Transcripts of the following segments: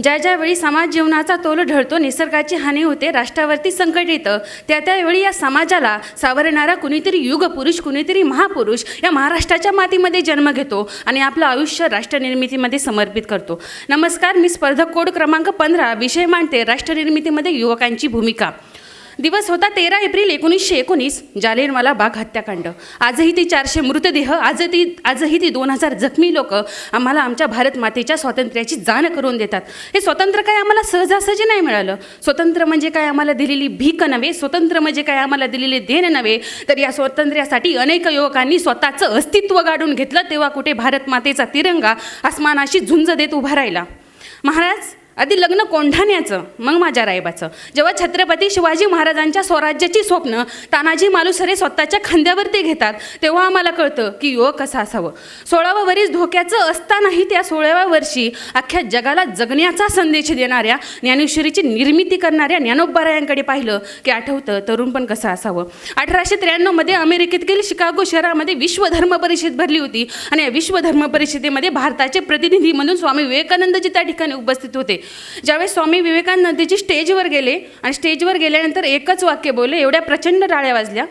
ज्या ज्यावेळी समाज जीवनाचा तोल ढळतो निसर्गाची हानी होते राष्ट्रावरती संकट येतं त्या त्यावेळी या समाजाला सावरणारा कुणीतरी युगपुरुष कुणीतरी महापुरुष या महाराष्ट्राच्या मातीमध्ये जन्म घेतो आणि आपलं आयुष्य राष्ट्रनिर्मितीमध्ये समर्पित करतो. नमस्कार मी स्पर्धक कोड क्रमांक पंधरा विषय मांडते राष्ट्रनिर्मितीमध्ये युवकांची भूमिका. दिवस होता तेरा एप्रिल एकोणीसशे एकोणीस जालियनवाला बाग हत्याकांड. आजही ती चारशे मृतदेह आज ती आजही ती दोन हजार जखमी लोक आम्हाला आमच्या भारत मातेच्या स्वातंत्र्याची जाण करून देतात. हे स्वातंत्र्य काय आम्हाला सहजासहजी नाही मिळालं? स्वतंत्र म्हणजे काय आम्हाला दिलेली भीक नव्हे? स्वतंत्र म्हणजे काय आम्हाला दिलेले देण नव्हे? तर या स्वातंत्र्यासाठी अनेक युवकांनी स्वतःचं अस्तित्व गाडून घेतलं तेव्हा कुठे भारत मातेचा तिरंगा आसमानाशी झुंज देत उभा राहिला. महाराज आधी लग्न कोंढाण्याचं मग माझ्या रायबाचं. जेव्हा छत्रपती शिवाजी महाराजांच्या स्वराज्याची स्वप्न तानाजी मालुसरे स्वतःच्या खांद्यावरती घेतात तेव्हा आम्हाला कळतं की युवक कसं असावं. सोळावं वरीस धोक्याचं असतानाही त्या सोळाव्या वर्षी अख्ख्या जगाला जगण्याचा संदेश देणाऱ्या ज्ञानेश्वरीची निर्मिती करणाऱ्या ज्ञानोबरायांकडे पाहिलं की आठवतं तरुण पण कसं असावं. अठराशे त्र्याण्णवमध्ये अमेरिकेतील शिकागो शहरामध्ये विश्व धर्म परिषद भरली होती. आणि या विश्व धर्म परिषदेमध्ये भारताचे प्रतिनिधी म्हणून स्वामी विवेकानंदजी त्या ठिकाणी उपस्थित होते. ज्यावेळी स्वामी विवेकानंदजी स्टेजवर गेले आणि स्टेजवर गेल्यानंतर एकच वाक्य बोलले एवढ्या प्रचंड टाळ्या वाजल्या.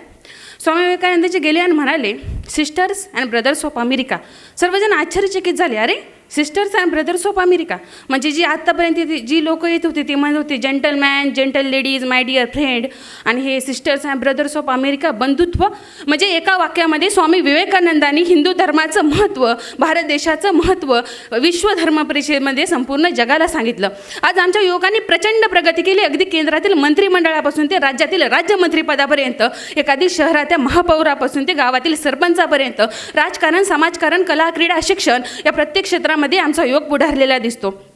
स्वामी विवेकानंदजी गेले आणि म्हणाले sisters and brothers of America सर्वजण आश्चर्यचकित झाले अरे sisters and brothers of America म्हणजे जी आत्तापर्यंत जी लोक येत होती ती म्हणत होती gentleman gentle ladies my dear friend आणि हे sisters and brothers of America बंधुत्व म्हणजे एका वाक्यामध्ये स्वामी विवेकानंदांनी हिंदू धर्माचं महत्त्व भारत देशाचं महत्त्व विश्व धर्म परिषदेमध्ये संपूर्ण जगाला सांगितलं. आज आमच्या युवकांनी प्रचंड प्रगती केली. अगदी केंद्रातील मंत्रिमंडळापासून ते राज्यातील राज्यमंत्रीपदापर्यंत एखादी शहराच्या महापौरापासून ते गावातील सरपंचापर्यंत राजकारण समाजकारण कला क्रीडा शिक्षण या प्रत्येक क्षेत्रामध्ये आमचा योग पुढारलेला दिसतो.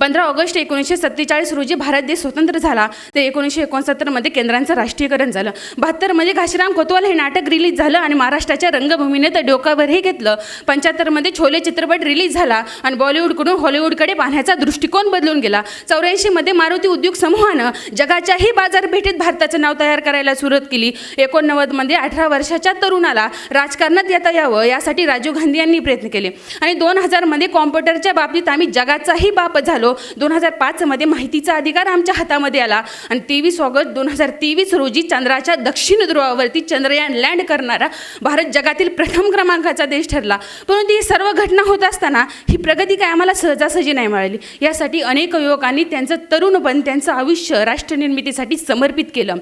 पंधरा ऑगस्ट एकोणीसशे सत्तेचाळीस रोजी भारत देश स्वतंत्र झाला. तर एकोणीसशे एकोणसत्तरमध्ये केंद्रांचं राष्ट्रीयकरण झालं. बहात्तरमध्ये घाशीराम कोतवाल हे नाटक रिलीज झालं आणि महाराष्ट्राच्या रंगभूमीने तर डोकावरही घेतलं. पंच्याहत्तरमध्ये छोले चित्रपट रिलीज झाला आणि बॉलिवूडकडून हॉलिवूडकडे पाहण्याचा दृष्टिकोन बदलून गेला. चौऱ्याऐंशीमध्ये मारुती उद्योग समूहानं जगाच्याही बाजारपेठेत भारताचं नाव तयार करायला सुरुवात केली. एकोणनव्वदमध्ये अठरा वर्षाच्या तरुणाला राजकारणात येता यावं यासाठी राजीव गांधी यांनी प्रयत्न केले. आणि दोन हजारमध्ये कॉम्प्युटरच्या बाबतीत आम्ही जगाचाही बाप झालो. दोन हजार पाचमध्ये माहितीचा अधिकार आमच्या हातामध्ये आला. आणि तेवीस ऑगस्ट दोन हजार तेवीस रोजी चंद्राच्या दक्षिण ध्रुवावरती चंद्रयान लँड करणारा भारत जगातील प्रथम क्रमांकाचा देश ठरला. परंतु ही सर्व घटना होत असताना ही प्रगती काय आम्हाला सहजासहजी नाही मिळाली. यासाठी अनेक युवकांनी त्यांचं तरुणपण त्यांचं आयुष्य राष्ट्रनिर्मितीसाठी समर्पित केलं.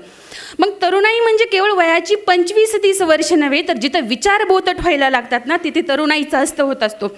मग तरुणाई म्हणजे केवळ वयाची पंचवीस तीस वर्ष नव्हे तर जिथं विचार बोतट व्हायला लागतात ना तिथे तरुणाईचा हस्त होत असतो.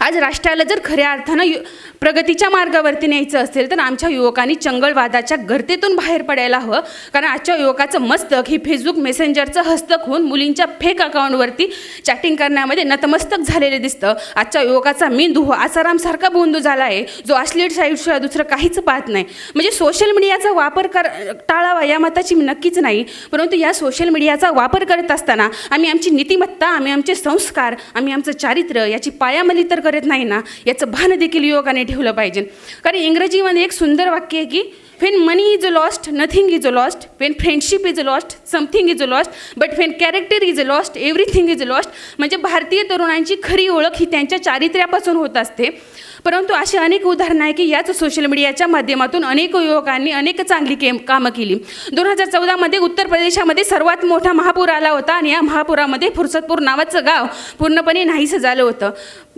आज राष्ट्राला जर खऱ्या अर्थानं यु प्रगतीच्या मार्गावरती न्यायचं असेल तर आमच्या युवकांनी चंगळवादाच्या गर्तेतून बाहेर पडायला हवं. कारण आजच्या युवकाचं मस्तक ही फेसबुक मेसेंजरचं हस्तक होऊन मुलींच्या फेक अकाउंटवरती चॅटिंग करण्यामध्ये नतमस्तक झालेले दिसतं. आजच्या युवकाचा मेंदू हो आसारामसारखा बोंदू झाला आहे. जो अश्लील साईडशिवाय दुसरं काहीच पाहत नाही. म्हणजे सोशल मीडियाचा वापर कर टाळावा या मताची नक्कीच नाही. परंतु या सोशल मीडियाचा वापर करत असताना आम्ही आमची नीतिमत्ता आम्ही आमचे संस्कार आम्ही आमचं चारित्र्य याची पायामली तर करत नाही ना याचं भान देखील युवकाने ठेवलं पाहिजे. कारण इंग्रजीमध्ये एक सुंदर वाक्य आहे की when money is a lost nothing is a lost when friendship is a lost something is a lost but when character is a lost everything is a lost म्हणजे भारतीय तरुणांची खरी ओळख ही त्यांच्या चारित्र्यापासून होत असते. परंतु अशी अनेक उदाहरणं आहे की याच सोशल मीडियाच्या माध्यमातून अनेक युवकांनी अनेक चांगली केम कामं केली. दोन हजार चौदामध्ये उत्तर प्रदेशामध्ये सर्वात मोठा महापूर आला होता आणि या महापुरामध्ये फुरसतपूर नावाचं गाव पूर्णपणे नाहीसं झालं होतं.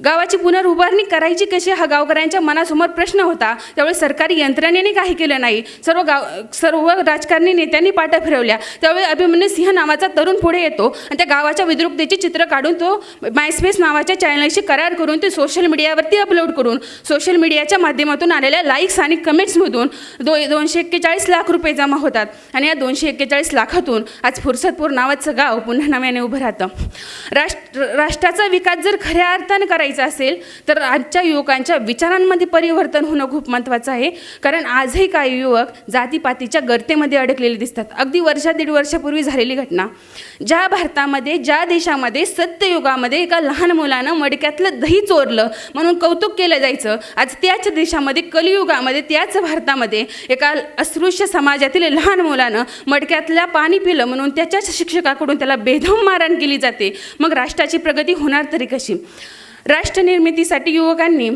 गावाची पुनर्उभारणी करायची कशी हा गावकऱ्यांच्या मनासमोर प्रश्न होता. त्यावेळी सरकारी यंत्रणेने काही केलं नाही. सर्व गाव सर्व राजकारणी नेत्यांनी पाट्या फिरवल्या. त्यावेळी अभिमन्यू सिंह नावाचा तरुण पुढे येतो आणि त्या गावाच्या विद्रुपतेचे चित्र काढून तो मायस्पेस नावाच्या चॅनलशी करार करून ते सोशल मीडियावरती अपलोड करून सोशल मीडियाच्या माध्यमातून आलेल्या लाईक्स आणि कमेंट्समधून दो दोनशे एक्केचाळीस लाख रुपये जमा होतात. आणि या दोनशे एक्केचाळीस लाखातून आज फुरसतपूर नावाचं गाव पुन्हा नव्याने उभं राहतं. राष्ट्र राष्ट्राचा विकास जर खऱ्या अर्थानं करायचा असेल तर आजच्या युवकांच्या विचारांमध्ये परिवर्तन होणं खूप महत्त्वाचं आहे. कारण आजही काही युवक जातीपातीच्या गर्तेमध्ये अडकलेले दिसतात. अगदी वर्षा दीड वर्षापूर्वी झालेली घटना. ज्या भारतामध्ये ज्या देशामध्ये सत्ययुगामध्ये एका लहान मुलानं मडक्यातलं दही चोरलं म्हणून कौतुक केलं जायचं. आज त्याच देशामध्ये कलियुगामध्ये त्याच भारतामध्ये एका अस्पृश्य समाजातील लहान मुलानं मडक्यातल्या पाणी पिलं म्हणून त्याच्याच शिक्षकाकडून त्याला बेधम मारहाण केली जाते. मग राष्ट्राची प्रगती होणार तरी कशी? राष्ट्रनिर्मितीसाठी युवकांनी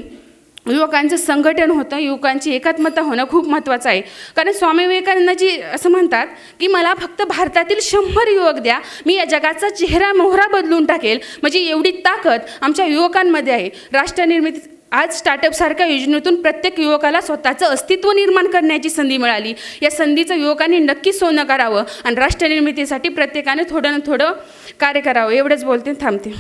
युवकांचं संघटन होतं युवकांची एकात्मता होणं खूप महत्त्वाचं आहे. कारण स्वामी विवेकानंदजी असं म्हणतात की मला फक्त भारतातील शंभर युवक द्या मी या जगाचा चेहरा मोहरा बदलून टाकेल. म्हणजे एवढी ताकद आमच्या युवकांमध्ये आहे. राष्ट्रनिर्मिती आज स्टार्टअपसारख्या योजनेतून प्रत्येक युवकाला स्वतःचं अस्तित्व निर्माण करण्याची संधी मिळाली. या संधीचं युवकांनी नक्कीच सोनं करावं आणि राष्ट्रनिर्मितीसाठी प्रत्येकाने थोडं ना थोडं कार्य करावं. एवढंच बोलते थांबते.